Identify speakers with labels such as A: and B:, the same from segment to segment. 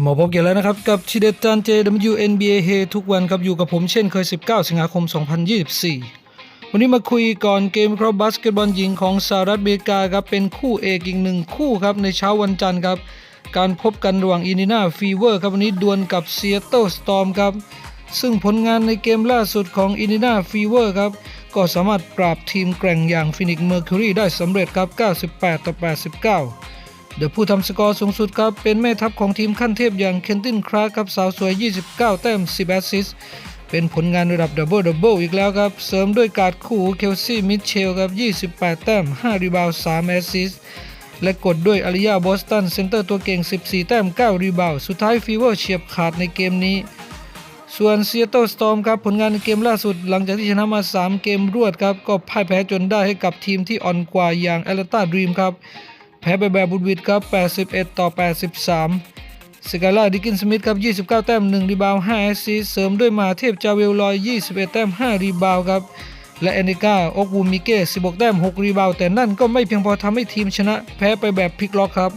A: มาพบกันแล้วนะครับ กับชิเดจานเจ WNBA เฮทุกวันครับ อยู่กับผมเช่นเคย 19 สิงหาคม 2024 วันนี้มาคุยก่อนเกมครับบาสเกตบอลหญิงของสหรัฐอเมริกาครับ เป็นคู่เอกอีกหนึ่งคู่ครับ ในเช้าวันจันทร์ครับ การพบกันระหว่างอิน i นาฟีเวอร์ครับ วันนี้ดวลกับเซียโตสตอมครับ ซึ่งผลงานในเกมล่าสุดของอิน i นาฟีเวอร์ครับ ก็สามารถปราบทีมแกร่งอย่างฟินิกเมอร์คิวรีได้สำเร็จครับ 98 ต่อ 89 เดอะผู้ทำสกอร์สูงสุดครับ เป็นแม่ทัพของทีมขั้นเทพอย่างเคนตินคราครับสาวสวย 29 แต้ม 10 แอสซิสเป็นผลงานระดับดับเบิลดับเบิลอีกแล้วครับ เสริมด้วยการคู่เคลซี่มิเชลครับ 28 แต้ม 5 รีบาว 3 แอสซิสและกดด้วยอาริยาบอสตันเซนเตอร์ตัวเก่ง 14 แต้ม 9 รีบาวสุดท้ายฟีเวอร์เฉียบขาดในเกมนี้ ส่วนเซี a ตสตอมครับผลงานในเกมล่าสุดหลังจากที่ชนะมา 3 เกมรวดครับ ก็พ่ายแพ้จนได้ให้กับทีมที่อ่อนกว่าอย่างแอตแลนตาดรีมครับ แพ้ไปแบบบุดวิดครับ 81 ต่อ 83 สกาล่าดิกินสมิธครับ 29 แต้ม 1 รีบาวด์5แอสซิสเสริมด้วยมาเทพจาเวลลอย 21 แต้ม 5 รีบาวด์ครับ และแอนิก้าอกวูมิเก้16 แต้ม 6 รีบาวด์แต่นั่นก็ไม่เพียงพอทำให้ทีมชนะ แพ้ไปแบบพลิกล็อกครับ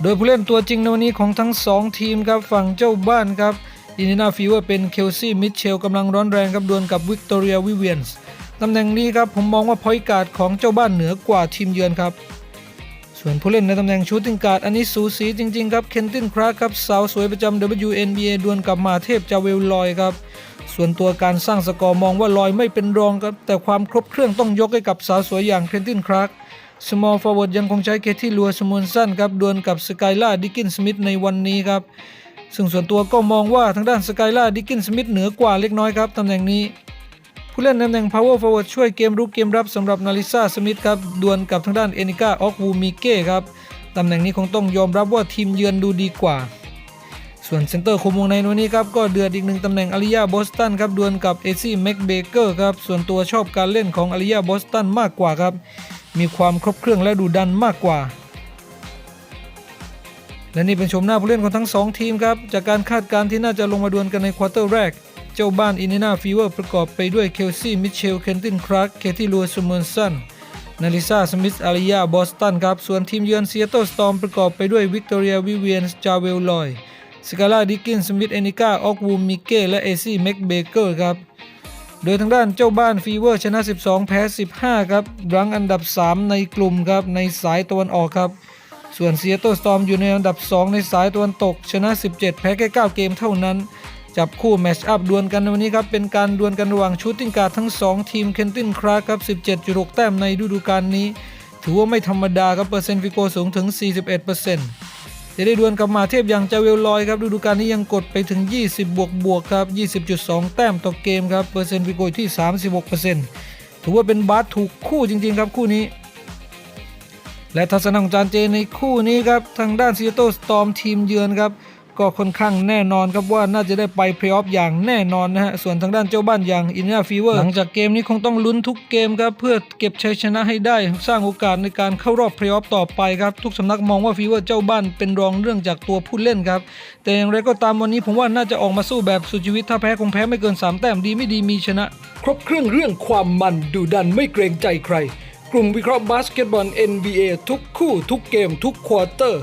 A: โดยผู้เล่นตัวจริงในวันนี้ของทั้ง 2 ทีมครับ ฝั่งเจ้าบ้านครับอิน i นาฟีเวอร์เป็นเคลซี่มิเชลกำลังร้อนแรงครับดวลกับวิกตอเรียวิเวียนส์ตำแหน่งนี้ครับผมมองว่าพอยการ์ดของเจ้าบ้านเหนือกว่าทีมเยือนครับ ส่วนผู้เล่นในตำแหน่งชูตติ้งการ์ดอันนี้สูสีจริง ๆ ครับ เคนตินคราครับสาวสวยประจำ WNBA ดวลกับมาเทพจาเวลลอยครับ ส่วนตัวการสร้างสกอร์มองว่าลอยไม่เป็นรองครับ แต่ความครบเครื่องต้องยกให้กับสาวสวยอย่างเคนตินครา small forward ยังคงใช้เคที่ลัวสมุนสั้นครับดวลกับสกายล่าดิกินสมิธในวันนี้ครับซึ่งส่วนตัวก็มองว่าทางด้านสกายล่าดิกินสมิธเหนือกว่าเล็กน้อยครับตำแหน่งนี้ ผู้เล่นตำแหน่ง power forward ช่วยเกมรุกเกมรับสำหรับนาริซาสมิธครับดวลกับทางด้านเอนิก้าออกวูมิเก้ครับตำแหน่งนี้คงต้องยอมรับว่าทีมเยือนดูดีกว่า ส่วนเซนเตอร์คุมวงในวันนี้ครับก็เดือดอีกหนึ่งตำแหน่งอาริยาบอสตันครับดวลกับเอซี่แม็กเบเกอร์ครับส่วนตัวชอบการเล่นของอาริยาบอสตันมากกว่าครับมีความครบเครื่องและดูดันมากกว่าและนี่เป็นชมหน้าผู้เล่นของทั้ง 2 ทีมครับ จากการคาดการณ์ที่น่าจะลงมาดวลกันในควอเตอร์แรก เจ้าบ้านอิน i นาฟีเวอร์ประกอบไปด้วยเคลซี่มิเชลเคนตินคราร์กเคที่ลัวซูเมอร์สันนาริซาสมิธอาริยาบอสตันครับ ส่วนทีมเยือนซีแอตเทิลสตอมประกอบไปด้วยวิกตอเรียวิเวียนจาเวลลอยสกาลาดิกินสมิธเอนิก้าออกวูมิเก้และเอซี่แม็กเบเกอร์ครับโดยทางด้านเจ้าบ้านฟีเวอร์ชนะ 12 แพ้ 15 ครับ รังอันดับ 3 ในกลุ่มครับ ในสายตะวันออกครับ ส่วนเซียโตสตอมอยู่ในอันดับ 2 ในสายตะวันตก ชนะ 17 แพ้แค่ 9 เกมเท่านั้น จับคู่แมชอัพดวลกันในวันนี้ครับ เป็นการดวลกันระหว่างชูตติ้งการ์ดทั้ง 2 ทีมเคนตินคราครับ 17.6 แต้มในฤดูกาลนี้ ถือว่าไม่ธรรมดาครับ เปอร์เซ็นต์ฟิโกสูงถึง 41%จะได้ดวลกับมาเทพอย่างเจเวลลอยครับฤดูกาลนี้ยังกดไปถึง 20 บวกบวกครับ 20.2 แต้มต่อเกมครับเปอร์เซ็นต์ฟิโกอยู่ที่ 36%ถือว่าเป็นบาสถูกคู่จริงๆครับคู่นี้และทัศนะของจานเจในคู่นี้ครับทางด้านซีโตสตอมทีมเยือนครับ ก็ค่อนข้างแน่นอนครับว่าน่าจะได้ไปเพลย์ออฟอย่างแน่นอนนะฮะ ส่วนทางด้านเจ้าบ้านอย่างอินเนียฟีเวอร์หลังจากเกมนี้คงต้องลุ้นทุกเกมครับเพื่อเก็บชัยชนะให้ได้ สร้างโอกาสในการเข้ารอบเพลย์ออฟต่อไปครับทุกสำนักมองว่าฟีเวอร์เจ้าบ้านเป็นรองเรื่องจากตัวผู้เล่นครับ แต่อย่างไรก็ตามวันนี้ผมว่าน่าจะออกมาสู้แบบสุดชีวิตถ้าแพ้คงแพ้ไม่เกินสามแต้มดีไม่ดีมีชนะ ครบเครื่องเรื่องความมันดูดันไม่เกรงใจใคร กลุ่มวิเคราะห์บาสเกตบอล NBA ทุกคู่ทุกเกม ทุกควอเตอร์